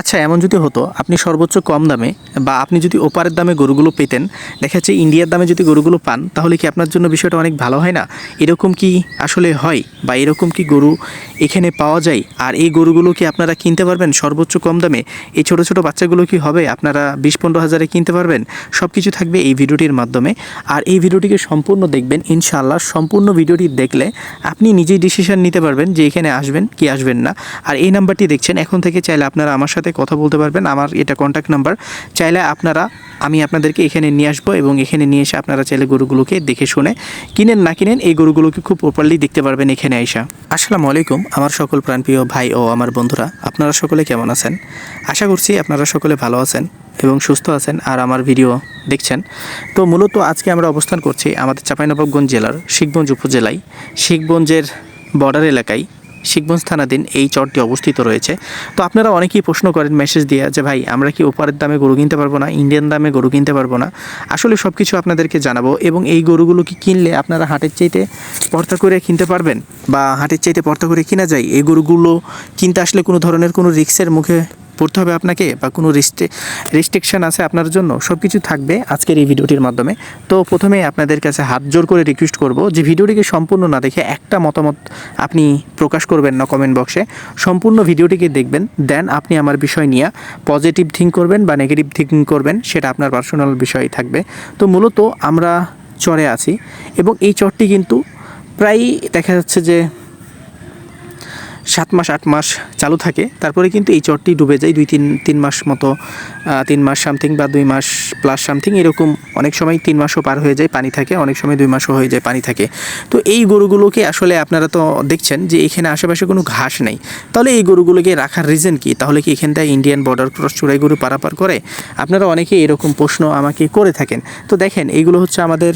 আচ্ছা এমন যদি হতো, আপনি সর্বোচ্চ কম দামে বা আপনি যদি ওপারের দামে গরুগুলো পেতেন, দেখা যাচ্ছে ইন্ডিয়ার দামে যদি গরুগুলো পান, তাহলে কি আপনার জন্য বিষয়টা অনেক ভালো হয় না? এরকম কি আসলে হয়? বা এরকম কি গরু এখানে পাওয়া যায়? আর এই গরুগুলো কি আপনারা কিনতে পারবেন সর্বোচ্চ কম দামে? এই ছোটো ছোটো বাচ্চাগুলো কি হবে? আপনারা বিশ পনেরো হাজারে কিনতে পারবেন? সব কিছু থাকবে এই ভিডিওটির মাধ্যমে। আর এই ভিডিওটিকে সম্পূর্ণ দেখবেন, ইনশাআল্লাহ। সম্পূর্ণ ভিডিওটি দেখলে আপনি নিজেই ডিসিশন নিতে পারবেন যে এখানে আসবেন কি আসবেন না। আর এই নাম্বারটি দেখছেন, এখন থেকে চাইলে আপনারা আমার সাথে কথা বলতে পারবেন। আমার এটা কন্ট্যাক্ট নাম্বার চাইলে আপনারা, আমি আপনাদেরকে এখানে নিয়ে আসব এবং এখানে নিয়ে এসে আপনারা চাইলে গরুগুলোকে দেখে শুনে কিনেন, না কিনেন, এই গরুগুলোকে খুব প্রপারলি দেখতে পারবেন এখানে আইসা। আসসালামু আলাইকুম। আমার সকল প্রাণপ্রিয় ভাই ও আমার বন্ধুরা, আপনারা সকলে কেমন আছেন? আশা করছি আপনারা সকলে ভালো আছেন এবং সুস্থ আছেন আর আমার ভিডিও দেখছেন। তো মূলত আজকে আমরা অবস্থান করছি আমাদের চাঁপাইনবাবগঞ্জ জেলার শিখগঞ্জ উপজেলায়। শিখগঞ্জের বর্ডার এলাকায়। শিখগঞ্জ থানাধীন এই চরটি অবস্থিত রয়েছে। তো আপনারা অনেকেই প্রশ্ন করেন মেসেজ দিয়ে যে, ভাই, আমরা কি ওপারের দামে গরু কিনতে পারব না? ইন্ডিয়ান দামে গরু কিনতে পারব না? আসলে সব কিছু আপনাদেরকে জানাব এবং এই গরুগুলো কি কিনলে আপনারা হাটের চাইতে পর্তা করে কিনতে পারবেন? বা হাটের চাইতে পর্তা করে কিনা যায়? এই গরুগুলো কিনতে আসলে কোনো ধরনের কোনো রিক্সের মুখে পড়তে হবে আপনাকে বা কোনো রিস্টে রেস্ট্রিকশন আছে আপনার জন্য সব কিছু থাকবে আজকের এই ভিডিওটির মাধ্যমে। তো প্রথমে আপনাদের কাছে হাত জোর করে রিকোয়েস্ট করব যে ভিডিওটিকে সম্পূর্ণ না দেখে একটা মতামত আপনি প্রকাশ করবেন না কমেন্ট বক্সে সম্পূর্ণ ভিডিওটিকে দেখবেন দেন আপনি আমার বিষয় নিয়ে পজিটিভ থিঙ্ক করবেন বা নেগেটিভ থিঙ্ক করবেন, সেটা আপনার পার্সোনাল বিষয় থাকবে। তো মূলত আমরা চরে আছি এবং এই চরটি কিন্তু প্রায় দেখা যাচ্ছে যে সাত মাস, আট মাস চালু থাকে। তারপরে কিন্তু এই চরটি ডুবে যায় দুই তিন তিন মাস মতো তিন মাস সামথিং বা দুই মাস প্লাস সামথিং এরকম অনেক সময় তিন মাসও পার হয়ে যায় পানি থাকে, অনেক সময় দুই মাসও হয়ে যায় পানি থাকে। তো এই গরুগুলোকে আসলে আপনারা তো দেখছেন যে এখানে আশেপাশে কোনো ঘাস নেই। তাহলে এই গরুগুলোকে রাখার রিজন কি? তাহলে কি এখানটায় ইন্ডিয়ান বর্ডার ক্রস চূড়াই গরু পারাপার করে? আপনারা অনেকে এরকম প্রশ্ন আমাকে করে থাকেন। তো দেখেন এইগুলো হচ্ছে আমাদের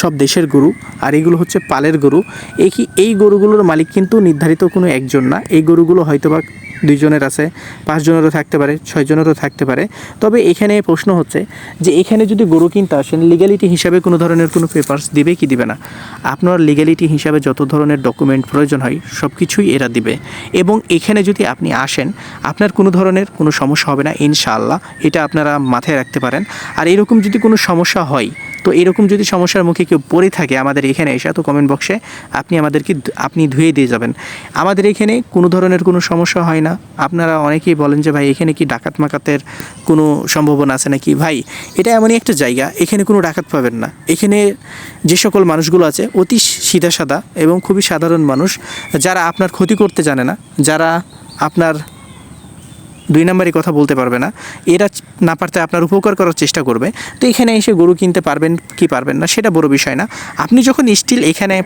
সব দেশের গরু, আর এগুলো হচ্ছে পালের গরু। এই এই গরুগুলোর মালিক কিন্তু নির্ধারিত কোনো একজন না। এই গরুগুলো হয়তো বা দুইজনের আছে, পাঁচজনেরও থাকতে পারে, ছয়জনেরও থাকতে পারে। তবে এখানে প্রশ্ন হচ্ছে যে এখানে যদি গরু কিনতে আসেন লিগ্যালিটি হিসাবে কোনো ধরনের কোনো পেপার্স দিবে কি দিবে না? আপনার লিগ্যালিটি হিসাবে যত ধরনের ডকুমেন্ট প্রয়োজন হয় সব কিছুই এরা দিবে। এবং এখানে যদি আপনি আসেন, আপনার কোনো ধরনের কোনো সমস্যা হবে না, ইনশাআল্লাহ। এটা আপনারা মাথায় রাখতে পারেন। আর এরকম যদি কোনো সমস্যা হয় তো এরকম যদি সমস্যার মুখে কেউ পড়ে থাকে আমাদের এখানে এসে, তো কমেন্ট বক্সে আপনি আমাদেরকে আপনি ধুয়ে দিয়ে যাবেন। আমাদের এখানে কোনো ধরনের কোনো সমস্যা হয় না। আপনারা অনেকেই বলেন যে, ভাই, এখানে কি ডাকাত মাকাতের কোনো সম্ভাবনা আছে নাকি? ভাই, এটা এমনই একটা জায়গা, এখানে কোনো ডাকাত পাবেন না। এখানে যে সকল মানুষগুলো আছে, অতি সিধা সাদা এবং খুবই সাধারণ মানুষ, যারা আপনার ক্ষতি করতে জানে না, যারা আপনার দুই নাম্বারই কথা বলতে পারবে না। এরা না পারতে আপনার উপকার করার চেষ্টা করবে। তো এখানে এসে গরু কিনতে পারবেন কি পারবেন না, সেটা বড় বিষয় না। আপনি যখন স্টিল এখানে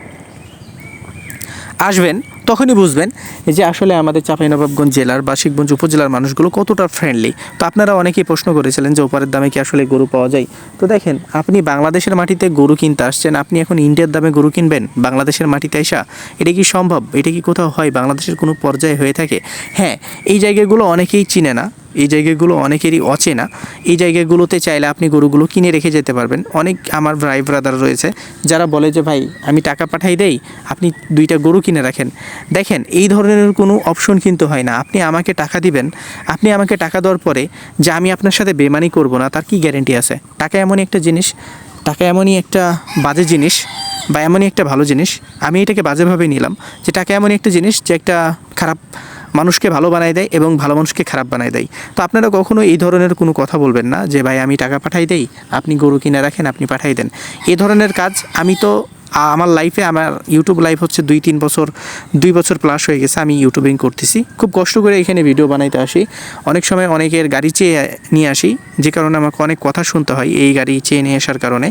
আসবেন তখনই বুঝবেন যে আসলে আমাদের চাঁপাইনবাবগঞ্জ জেলার বা শিখগঞ্জ উপজেলার মানুষগুলো কতটা ফ্রেন্ডলি তো আপনারা অনেকেই প্রশ্ন করেছিলেন যে ওপারের দামে কি আসলে গরু পাওয়া যায়? তো দেখেন, আপনি বাংলাদেশের মাটিতে গরু কিনতে আসছেন, আপনি এখন ইন্ডিয়ার দামে গরু কিনবেন, বাংলাদেশের মাটিতে আসা এটা কি সম্ভব? এটা কি কোথাও হয়? বাংলাদেশের কোনো পর্যায়ে হয়ে থাকে? হ্যাঁ এই জায়গাগুলো অনেকেই চিনে না। এই জায়গাগুলো অনেকেরই অচেনা। এই জায়গাগুলোতে চাইলে আপনি গরুগুলো কিনে রেখে যেতে পারবেন। অনেক আমার ভাই ব্রাদার রয়েছে, যারা বলে যে, ভাই, আমি টাকা পাঠাই দেই, আপনি দুইটা গরু কিনে রাখেন। দেখেন, এই ধরনের কোনো অপশন কিন্তু হয় না। আপনি আমাকে টাকা দিবেন, আপনি আমাকে টাকা দেওয়ার পরে যে, আমি আপনার সাথে বেমানি করব না, তার কি গ্যারেন্টি আছে? টাকা এমনই একটা জিনিস, টাকা এমনই একটা বাজে জিনিস বা এমনই একটা ভালো জিনিস, আমি এটাকে বাজেভাবে নিলাম যে, টাকা এমনই একটা জিনিস যে, একটা খারাপ মানুষকে ভালো বানায় দেয় এবং ভালো মানুষকে খারাপ বানায় দেয়। তো আপনারা কখনো এই ধরনের কোনো কথা বলবেন না যে, ভাই, আমি টাকা পাঠাই দেই, আপনি গরু কিনে রাখেন, আপনি পাঠাই দেন। এ ধরনের কাজ আমি তো আমার লাইফে আমার ইউটিউব লাইফ হচ্ছে দুই, তিন বছর, দুই বছর প্লাস হয়ে গেছে আমি ইউটিউবিং করতেছি। খুব কষ্ট করে এখানে ভিডিও বানাইতে আসি। অনেক সময় অনেকের গাড়ি চেয়ে নিয়ে আসি, যে কারণে আমাকে অনেক কথা শুনতে হয় এই গাড়ি চেয়ে নিয়ে আসার কারণে।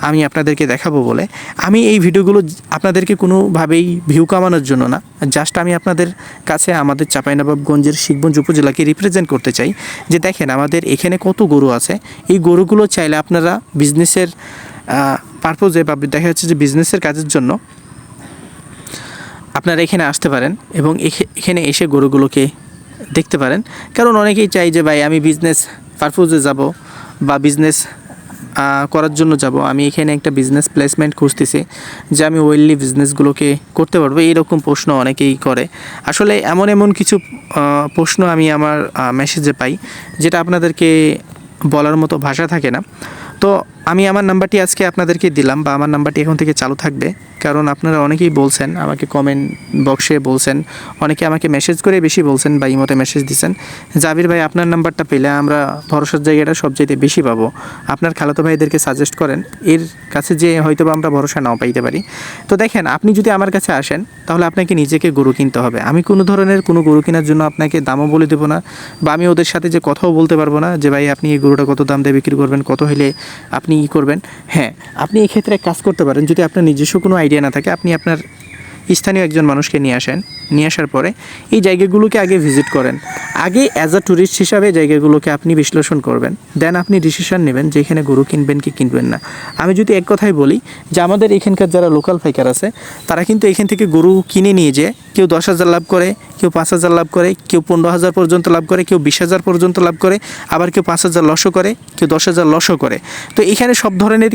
আমি আপনাদেরকে দেখাবো বলে। আমি এই ভিডিওগুলো আপনাদেরকে কোনোভাবেই ভিউ কামানোর জন্য না। জাস্ট আমি আপনাদের কাছে আমাদের চাঁপাইনবাবগঞ্জের শিখগঞ্জ উপজেলাকে রিপ্রেজেন্ট করতে চাই। যে দেখেন আমাদের এখানে কত গরু আছে। এই গরুগুলো চাইলে আপনারা বিজনেসের পারপোজে বা দেখা যাচ্ছে যে বিজনেসের কাজের জন্য আপনারা এখানে আসতে পারেন এবং এখে- এখানে এসে গরুগুলোকে দেখতে পারেন। কারণ অনেকেই চাই যে, ভাই, আমি বিজনেস পারপোজে যাব বা বিজনেস করার জন্য যাব। আমি এখানে একটা বিজনেস প্লেসমেন্ট খুঁজতেছি যে আমি ওয়েললি বিজনেসগুলোকে করতে পারব। এইরকম প্রশ্ন অনেকেই করে। আসলে এমন এমন কিছু প্রশ্ন আমি আমার মেসেজে পাই যেটা আপনাদেরকে বলার মতো ভাষা থাকে না। তো আমি আমার নাম্বারটি আজকে আপনাদেরকে দিলাম বা আমার নাম্বারটি এখন থেকে চালু থাকবে। কারণ আপনারা অনেকেই বলছেন, আমাকে কমেন্ট বক্সে বলছেন, অনেকে আমাকে মেসেজ করে বেশি বলছেন বা ইমোতে মেসেজ দিচ্ছেন জাবির ভাই, আপনার নাম্বারটা পেলে আমরা ভরসার জায়গাটা সবচাইতে বেশি পাবো। আপনার খালাতো ভাইদেরকে সাজেস্ট করেন, এর কাছে যে হয়তো বা আমরা ভরসা নাও পাইতে পারি। তো দেখেন, আপনি যদি আমার কাছে আসেন, তাহলে আপনাকে নিজেকে গরু কিনতে হবে। আমি কোনো ধরনের কোনো গরু কেনার জন্য আপনাকে দামও বলে দেবো না বা আমি ওদের সাথে যে কথাও বলতে পারব না যে, ভাই, আপনি এই গরুটা কত দাম দিয়ে বিক্রি করবেন? কত হলে আপনি ই করবেন। হ্যাঁ আপনি এই ক্ষেত্রে কাজ করতে পারেন, যদি আপনার নিজস্ব কোনো আইডিয়া না থাকে, আপনি আপনার স্থানীয় একজন মানুষকে নিয়ে আসেন। নিয়ে আসার পরে এই জায়গাগুলোকে আগে ভিজিট করেন। আগে অ্যাজ আ ট্যুরিস্ট হিসাবে জায়গাগুলোকে আপনি বিশ্লেষণ করবেন। দেন আপনি ডিসিশন নেবেন যে এখানে গরু কিনবেন কি কিনবেন না। আমি যদি এক কথাই বলি যে আমাদের এখানকার যারা লোকাল ফাইকার আছে, তারা কিন্তু এখান থেকে গরু কিনে নিয়ে যে কেউ দশ হাজার লাভ করে, কেউ পাঁচ হাজার লাভ করে, কেউ পনেরো হাজার পর্যন্ত লাভ করে, কেউ বিশ হাজার পর্যন্ত লাভ করে, আবার কেউ পাঁচ হাজার লসও করে, কেউ দশ হাজার লসও করে। তো এখানে সব ধরনের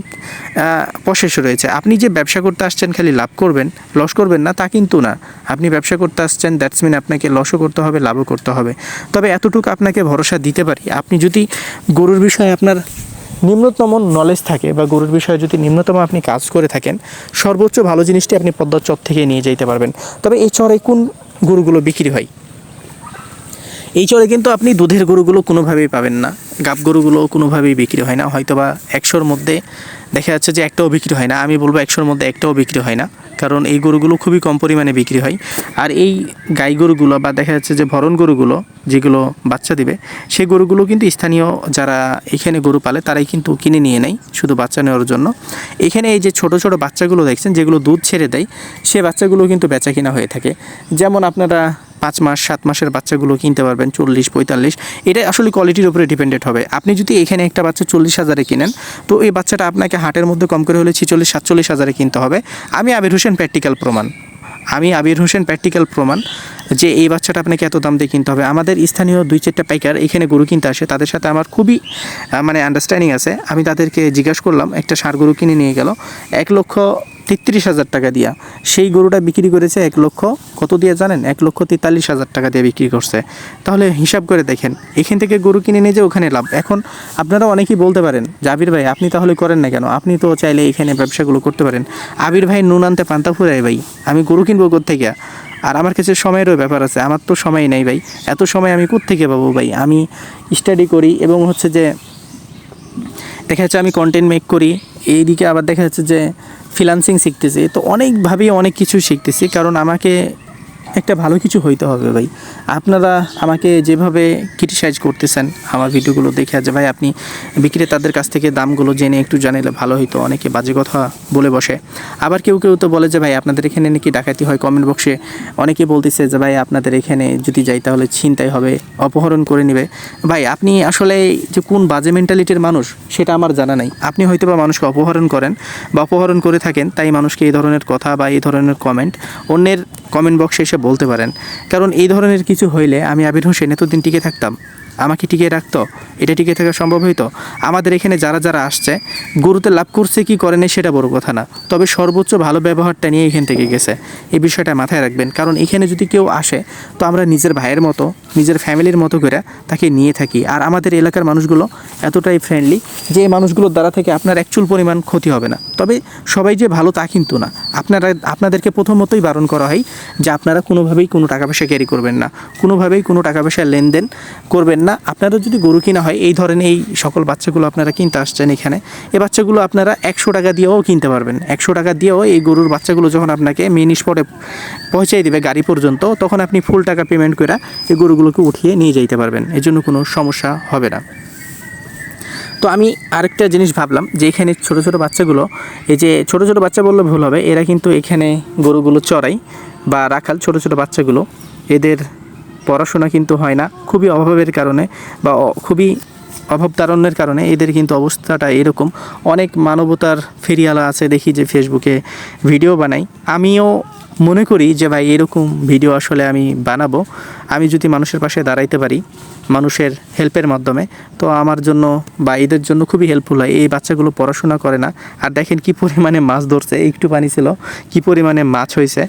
প্রসেস রয়েছে। আপনি যে ব্যবসা করতে আসছেন খালি লাভ করবেন লস করবেন না, তা কিন্তু না। আপনি ব্যবসা করতে আসছেন দ্যাটস মিন আপনাকে লসও করতে হবে, লাভও করতে হবে। তবে এতটুকু আপনাকে ভরসা দিতে পারি, আপনি যদি গরুর বিষয়ে আপনার নিম্নতম নলেজ থাকে বা গরুর বিষয়ে যদি নিম্নতম আপনি কাজ করে থাকেন, সর্বোচ্চ ভালো জিনিসটি আপনি পদ্মার চর থেকে নিয়ে যেতে পারবেন। তবে এই চরে কোন গরুগুলো বিক্রি হয়? এই চরে কিন্তু আপনি দুধের গরুগুলো কোনোভাবেই পাবেন না, গাব গরুগুলো কোনোভাবেই বিক্রি হয় না হয়তো বা একশোর মধ্যে দেখা যাচ্ছে যে একটাও বিক্রি হয় না, আমি বলব একশোর মধ্যে একটাও বিক্রি হয় না। কারণ এই গরুগুলো খুবই কম পরিমাণে বিক্রি হয়। আর এই গাই গরুগুলো বা দেখা যাচ্ছে যে ভরণ গরুগুলো যেগুলো বাচ্চা দিবে, সেই গরুগুলো কিন্তু স্থানীয় যারা এখানে গরু পালে তারাই কিন্তু কিনে নিয়ে নেয় শুধু বাচ্চা নেওয়ার জন্য। এখানে এই যে ছোট ছোট বাচ্চাগুলো দেখছেন, যেগুলো দুধ ছেড়ে দেয়, সে বাচ্চাগুলো কিন্তু বেচা কিনা হয়ে থাকে। যেমন আপনারা পাঁচ মাস, সাত মাসের বাচ্চাগুলো কিনতে পারবেন, চল্লিশ, পঁয়তাল্লিশ। এটা আসলে কোয়ালিটির উপরে ডিপেন্ডেড হবে। আপনি যদি এখানে একটা বাচ্চা চল্লিশ হাজারে কিনেন, তো এই বাচ্চাটা আপনাকে হাটের মধ্যে কম করে হলে ছিচল্লিশ, সাতচল্লিশ হাজারে কিনতে হবে। আমি আবির হোসেন প্র্যাকটিক্যাল প্রমাণ। আমি আবির হোসেন প্র্যাকটিক্যাল প্রমাণ। যে এই বাচ্চাটা আপনাকে এত দাম দিয়ে কিনতে হবে। আমাদের স্থানীয় দুই চারটা পাইকার এখানে গরু কিনতে আসে। তাদের সাথে আমার খুবই মানে আন্ডারস্ট্যান্ডিং আছে। আমি তাদেরকে জিজ্ঞাসা করলাম, একটা ষাঁড় গরু কিনে নিয়ে গেল। এক লক্ষ তেত্রিশ হাজার টাকা দিয়া। সেই গরুটা বিক্রি করেছে এক লক্ষ, কত দিয়ে জানেন? এক লক্ষ তেতাল্লিশ হাজার টাকা দিয়ে বিক্রি করছে। তাহলে হিসাব করে দেখেন, এখান থেকে গরু কিনে নিয়ে যে ওখানে লাভ। এখন আপনারা অনেকেই বলতে পারেন জাবির ভাই, আপনি তাহলে করেন না কেন? আপনি তো চাইলে এখানে ব্যবসাগুলো করতে পারেন। আবির ভাই নুন আনতে পান্তা ফুরাই ভাই। আমি গরু কিনবো কোথেকে আর আমার কাছে সময়েরও ব্যাপার আছে, আমার তো সময় নেই ভাই। এত সময় আমি কোত্থেকে পাবো ভাই? আমি স্টাডি করি এবং হচ্ছে যে দেখা যাচ্ছে আমি কন্টেন্ট মেক করি, এইদিকে আবার দেখা যাচ্ছে যে ফ্রিলান্সিং শিখতেছি। তো অনেকভাবেই অনেক কিছু শিখতেছি, কারণ আমাকে একটা ভালো কিছু হইতে হবে ভাই। আপনারা আমাকে যেভাবে ক্রিটিসাইজ করতেছেন আমার ভিডিওগুলো দেখে যে ভাই আপনি বিক্রেতাদের কাছ থেকে দামগুলো জেনে একটু জানালে ভালো হইতো। অনেকে বাজে কথা বলে বসে। আবার কেউ কেউ তো বলে যে ভাই, আপনাদের এখানে নাকি ডাকাতি হয় কমেন্ট বক্সে অনেকে বলতেছে যে ভাই, আপনাদের এখানে যদি যাই তাহলে ছিনতাই হবে, অপহরণ করে নেবে। ভাই, আপনি আসলে যে কোন বাজে মেন্টালিটির মানুষ, সেটা আমার জানা নাই। আপনি হয়তো বা মানুষকে অপহরণ করেন বা অপহরণ করে থাকেন, তাই মানুষকে এই ধরনের কথা বা এই ধরনের কমেন্ট অন্যের কমেন্ট বক্সে এসে বলতে পারেন। কারণ এই ধরনের কিছু হইলে আমি আবির হোসেন এতদিন টিকে থাকতাম। আমাকে টিকে রাখতো? এটা টিকে থাকা সম্ভব হইতো? আমাদের এখানে যারা যারা আসছে, গরুতে লাভ করছে, কি করেনি সেটা বড় কথা না। তবে সর্বোচ্চ ভালো ব্যবহারটা নিয়ে এখান থেকে গেছে। এই বিষয়টা মাথায় রাখবেন। কারণ এখানে যদি কেউ আসে, তো আমরা নিজের ভাইয়ের মতো, নিজের ফ্যামিলির মতো করে তাকে নিয়ে থাকি। আর আমাদের এলাকার মানুষগুলো এতটাই ফ্রেন্ডলি যে এই মানুষগুলোর দ্বারা থেকে আপনার অ্যাকচুয়াল পরিমাণ ক্ষতি হবে না। তবে সবাই যে ভালো তা কিন্তু না। আপনারা, আপনাদেরকে প্রথমতই বারণ করা হয় যে আপনারা কোনোভাবেই কোনো টাকা পয়সা ক্যারি করবেন না। কোনোভাবেই কোনো টাকা পয়সা লেনদেন করবেন না আপনারা যদি গরু কিনা হয়, এই ধরনের এই সকল বাচ্চাগুলো আপনারা কিনতে আসছেন এখানে এই বাচ্চাগুলো আপনারা একশো টাকা দিয়েও কিনতে পারবেন। একশো টাকা দিয়েও এই গরুর বাচ্চাগুলো যখন আপনাকে মেন স্পটে পৌঁছাই দেবে গাড়ি পর্যন্ত, তখন আপনি ফুল টাকা পেমেন্ট করে এই গরুগুলোকে উঠিয়ে নিয়ে যেতে পারবেন। এর জন্য কোনো সমস্যা হবে না। তো আমি আরেকটা জিনিস ভাবলাম যে, এখানে ছোট ছোট বাচ্চাগুলো, এই যে ছোট ছোট বাচ্চা বললে ভুল হবে, এরা কিন্তু এখানে গরুগুলো চড়াই বা রাখাল ছোট ছোট বাচ্চাগুলো, এদের পড়াশোনা কিন্তু হয় না। খুবই অভাবের কারণে বা খুবই অভাব তারণ্যের কারণে এদের কিন্তু অবস্থাটা এরকম। অনেক মানবতার ফেরিয়ালা আছে, দেখি যে ফেসবুকে ভিডিও বানাই। আমিও মনে করি যে ভাই এরকম ভিডিও আসলে আমি বানাবো। আমি যদি মানুষের পাশে দাঁড়াইতে পারি, মানুষের হেল্পের মাধ্যমে, তো আমার জন্য বা এদের জন্য খুবই হেল্পফুল হয়। এই বাচ্চাগুলো পড়াশোনা করে না। আর দেখেন কি পরিমাণে মাছ ধরছে। একটু পানি ছিল, কি পরিমাণে মাছ হয়েছে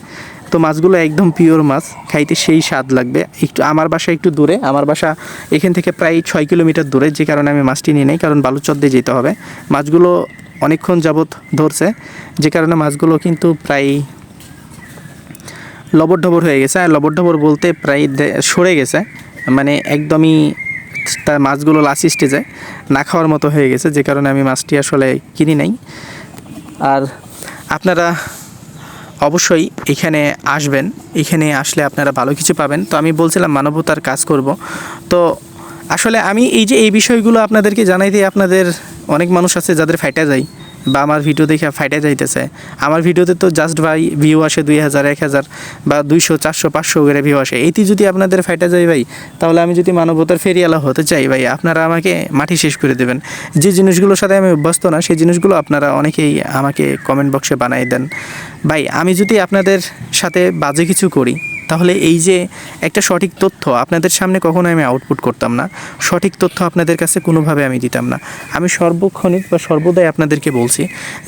তো মাছগুলো একদম পিওর মাছ, খাইতে সেই স্বাদ লাগবে। একটু আমার বাসা একটু দূরে, আমার বাসা এখান থেকে প্রায় ছয় কিলোমিটার দূরে, যে কারণে আমি মাছটি নিয়ে নেই, কারণ বালুচর দিয়ে যেতে হবে। মাছগুলো অনেকক্ষণ যাবৎ ধরছে, যে কারণে মাছগুলো কিন্তু প্রায় লবর ঢবর হয়ে গেছে, আর লবর ঢবর বলতে প্রায় সরে গেছে। মানে একদমই তার মাছগুলো লাস্ট স্টেজে না খাওয়ার মতো হয়ে গেছে, যে কারণে আমি মাছটি আসলে কিনি নাই। আর আপনারা অবশ্যই এখানে আসবেন। এখানে আসলে আপনারা ভালো কিছু পাবেন। তো আমি বলছিলাম মানবতার কাজ করব। তো আসলে আমি এই যে এই বিষয়গুলো আপনাদেরকে জানাই দিয়ে আপনাদের অনেক মানুষ আছে যাদের ফাইটা যায়। বা আমার ভিডিও দেখে ফাইটে যাইতেছে। আমার ভিডিওতে তো জাস্ট ভাই ভিউ আসে দুই হাজার, এক হাজার বা দুইশো, চারশো, পাঁচশো করে ভিউ আসে। এইটি যদি আপনাদের ফাইটে যায় ভাই, তাহলে আমি যদি মানবতার ফেরিয়ালা হতে চাই ভাই, আপনারা আমাকে মাটি শেষ করে দেবেন। যে জিনিসগুলোর সাথে আমি অভ্যস্ত না, সেই জিনিসগুলো আপনারা অনেকেই আমাকে কমেন্ট বক্সে বানাই দেন। ভাই, আমি যদি আপনাদের সাথে বাজে কিছু করি তাহলে এই যে একটা সঠিক তথ্য আপনাদের সামনে কখনো আমি আউটপুট করতাম না। সঠিক তথ্য আপনাদের কাছে কোনোভাবে আমি দিতাম না। আমি সর্বক্ষণিক বা সর্বদাই আপনাদেরকে বলছি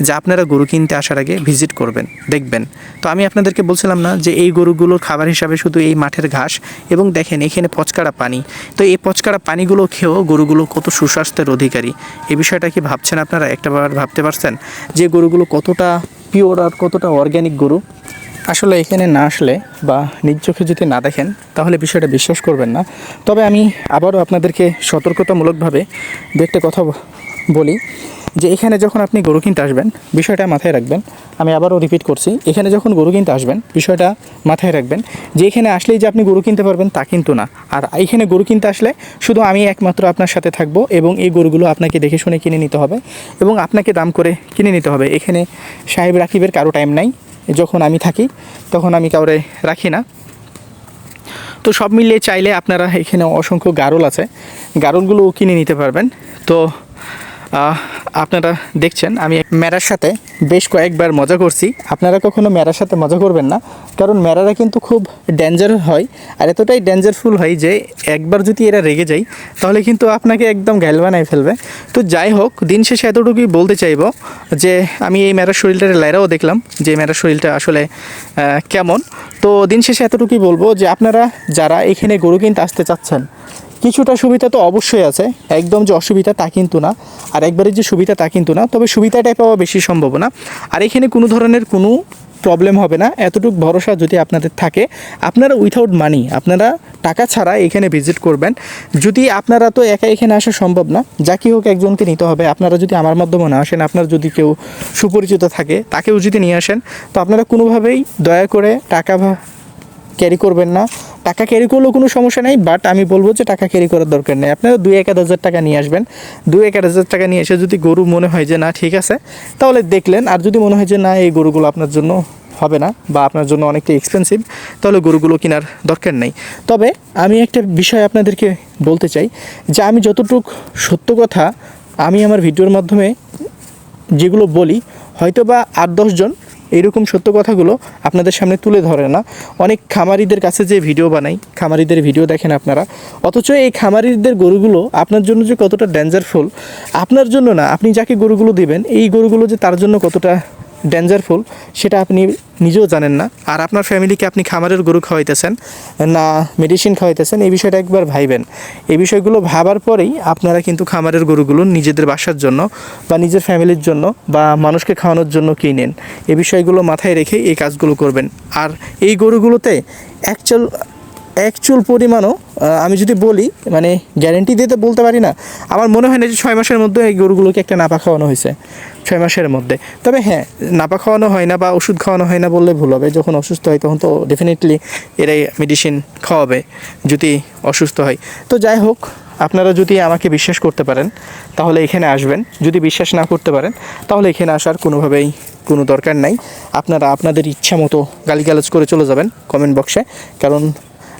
যে আপনারা গরু কিনতে আসার আগে ভিজিট করবেন, দেখবেন। তো আমি আপনাদেরকে বলছিলাম না যে এই গরুগুলোর খাবার হিসাবে শুধু এই মাঠের ঘাস এবং দেখেন এখানে পচকাড়া পানি। তো এই পচকাড়া পানিগুলো খেয়েও গরুগুলো কত সুস্বাস্থ্যের অধিকারী। এ বিষয়টা কি ভাবছেন আপনারা? একটাবার ভাবতে পারছেন? যে গরুগুলো কতটা পিওর আর কতটা অর্গ্যানিক গরু? আসলে এখানে না আসলে বা নিজ চোখে যদি না দেখেন, তাহলে বিষয়টা বিশ্বাস করবেন না। তবে আমি আবারও আপনাদেরকে সতর্কতামূলকভাবে দু একটা কথা বলি, যে এখানে যখন আপনি গরু কিনতে আসবেন, বিষয়টা মাথায় রাখবেন। আমি আবারও রিপিট করছি, এখানে যখন গরু কিনতে আসবেন, বিষয়টা মাথায় রাখবেন, যে এখানে আসলেই যে আপনি গরু কিনতে পারবেন তা কিন্তু না। আর এখানে গরু কিনতে আসলে শুধু আমি একমাত্র আপনার সাথে থাকব এবং এই গরুগুলো আপনাকে দেখে শুনে কিনে নিতে হবে এবং আপনাকে দাম করে কিনে নিতে হবে। এখানে সাহেব রাকিবের কারও টাইম নাই। যখন আমি থাকি, তখন আমি কাউরে রাখি না। তো সব মিলিয়ে চাইলে আপনারা এখানে অসংখ্য গারল আছে। গারলগুলোও কিনে নিতে পারবেন। তো আপনারা দেখছেন, আমি মেরার সাথে বেশ কয়েকবার মজা করছি। আপনারা কখনো মেরার সাথে মজা করবেন না, কারণ মেরারা কিন্তু খুব ডেঞ্জার হয়, আর এতটাই ডেঞ্জারফুল হয় যে একবার যদি এরা রেগে যায়, তাহলে কিন্তু আপনাকে একদম ঘাইল বানায় ফেলবে। তো যাই হোক, দিন শেষে এতটুকুই বলতে চাইব যে আমি এই মেরার শরীরটার লাইরাও দেখলাম, যে মেরার শরীরটা আসলে কেমন। তো দিন শেষে এতটুকুই বলব যে আপনারা যারা এখানে গরু কিনতে আসতে চাচ্ছেন কিছুটা সুবিধা তো অবশ্যই আছে। একদম যে অসুবিধা তা কিন্তু না। আর একবারে যে সুবিধা তা কিন্তু না, তবে সুবিধাটাই পাওয়া বেশি সম্ভব না। আর এখানে কোনো ধরনের কোনো প্রবলেম হবে না। এতটুকু ভরসা যদি আপনাদের থাকে, আপনারা উইথাউট মানি আপনারা টাকা ছাড়া এখানে ভিজিট করবেন। যদি আপনারা তো একা এখানে আসা সম্ভব না, যা কি হোক একজনকে নিতে হবে। আপনারা যদি আমার মাধ্যমে না আসেন, আপনার যদি কেউ সুপরিচিত থাকে, তাকেও যদি নিয়ে আসেন, তো আপনারা কোনোভাবেই দয়া করে টাকা ক্যারি করবেন না। টাকা ক্যারি করলেও কোনো সমস্যা নেই বাট আমি বলব যে টাকা ক্যারি করার দরকার নেই। আপনারা দুই এক হাজার টাকা নিয়ে আসবেন। দুই এক হাজার টাকা নিয়ে এসে যদি গরু মনে হয় যে না, ঠিক আছে, তাহলে দেখলেন, আর যদি মনে হয় যে না, এই গরুগুলো আপনার জন্য হবে না বা আপনার জন্য অনেকটা এক্সপেন্সিভ তাহলে গরুগুলো কেনার দরকার নেই। তবে আমি একটা বিষয় আপনাদেরকে বলতে চাই, যে আমি যতটুক সত্য কথা আমি আমার ভিডিওর মাধ্যমে যেগুলো বলি হয়তো বা আট দশজন এইরকম সত্য কথাগুলো আপনাদের সামনে তুলে ধরে না। অনেক খামারিদের কাছে যে ভিডিও বানাই, খামারিদের ভিডিও দেখেন আপনারা। অথচ এই খামারিদের গরুগুলো আপনার জন্য যে কতটা ডেঞ্জারফুল আপনার জন্য না, আপনি যাকে গরুগুলো দেবেন, এই গরুগুলো যে তার জন্য কতটা ডেঞ্জারফুল সেটা আপনি নিজেও জানেন না। আর আপনার ফ্যামিলিকে আপনি খামারের গরু খাওয়াইতেছেন, না মেডিসিন খাওয়াইতেছেন, এই বিষয়টা একবার ভাইবেন। এই বিষয়গুলো ভাবার পরেই আপনারা কিন্তু খামারের গরুগুলো নিজেদের বাসার জন্য বা নিজের ফ্যামিলির জন্য বা মানুষকে খাওয়ানোর জন্য কিনেন এই বিষয়গুলো মাথায় রেখে এই কাজগুলো করবেন। আর এই গরুগুলোতে অ্যাকচুয়াল অ্যাকচুয়াল পরিমাণও আমি যদি বলি মানে গ্যারেন্টি দিতে বলতে পারি না, আমার মনে হয় না যে ছয় মাসের মধ্যে এই গরুগুলোকে একটা নাপা খাওয়ানো হয়েছে, ছয় মাসের মধ্যে। তবে হ্যাঁ নাপা খাওয়ানো হয় না বা ওষুধ খাওয়ানো হয় না বললে ভুল হবে, যখন অসুস্থ হয় তখন তো ডেফিনেটলি এরাই মেডিসিন খাওয়াবে, যদি অসুস্থ হয়। তো যাই হোক, আপনারা যদি আমাকে বিশ্বাস করতে পারেন, তাহলে এখানে আসবেন। যদি বিশ্বাস না করতে পারেন, তাহলে এখানে আসার কোনোভাবেই কোনো দরকার নাই। আপনারা আপনাদের ইচ্ছা মতো গালিগালাজ করে চলে যাবেন কমেন্ট বক্সে, কারণ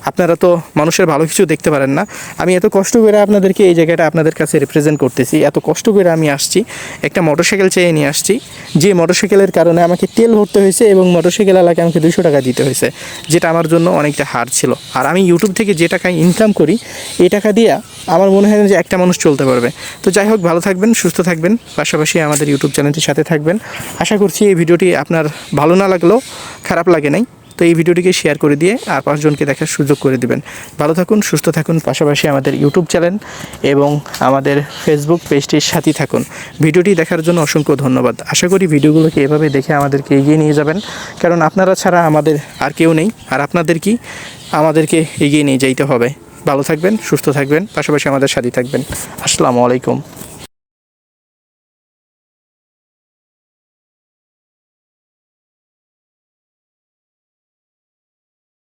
আপনারা তো মানুষের ভালো কিছু দেখতে পারেন না। আমি এত কষ্ট করে আপনাদেরকে এই জায়গাটা আপনাদের কাছে রিপ্রেজেন্ট করতেছি। এত কষ্ট করে আমি আসছি, একটা মোটরসাইকেল চেয়ে নিয়ে আসছি, যে মোটরসাইকেলের কারণে আমাকে তেল ভরতে হয়েছে এবং মোটরসাইকেল এলাকায় আমাকে দুশো টাকা দিতে হয়েছে, যেটা আমার জন্য অনেকটা হার ছিল। আর আমি ইউটিউব থেকে যে টাকা ইনকাম করি, এই টাকা দিয়ে আমার মনে হয় যে একটা মানুষ চলতে পারবে। তো যাই হোক, ভালো থাকবেন, সুস্থ থাকবেন, পাশাপাশি আমাদের ইউটিউব চ্যানেলটির সাথে থাকবেন। আশা করছি এই ভিডিওটি আপনার ভালো না লাগলেও খারাপ লাগে নাই। তো এই ভিডিওটিকে শেয়ার করে দিয়ে আর পাঁচজনকে দেখার সুযোগ করে দিবেন। ভালো থাকুন, সুস্থ থাকুন, পাশাপাশি আমাদের ইউটিউব চ্যানেল এবং আমাদের ফেসবুক পেজটির সাথেই থাকুন। ভিডিওটি দেখার জন্য অসংখ্য ধন্যবাদ। আশা করি ভিডিওগুলোকে এভাবে দেখে আমাদেরকে এগিয়ে নিয়ে যাবেন। কারণ আপনারা ছাড়া আমাদের আর কেউ নেই। আর আপনাদের কি? আমাদেরকে এগিয়ে নিয়ে যাইতে হবে। ভালো থাকবেন, সুস্থ থাকবেন, পাশাপাশি আমাদের সাথে থাকবেন। আসসালামু আলাইকুম।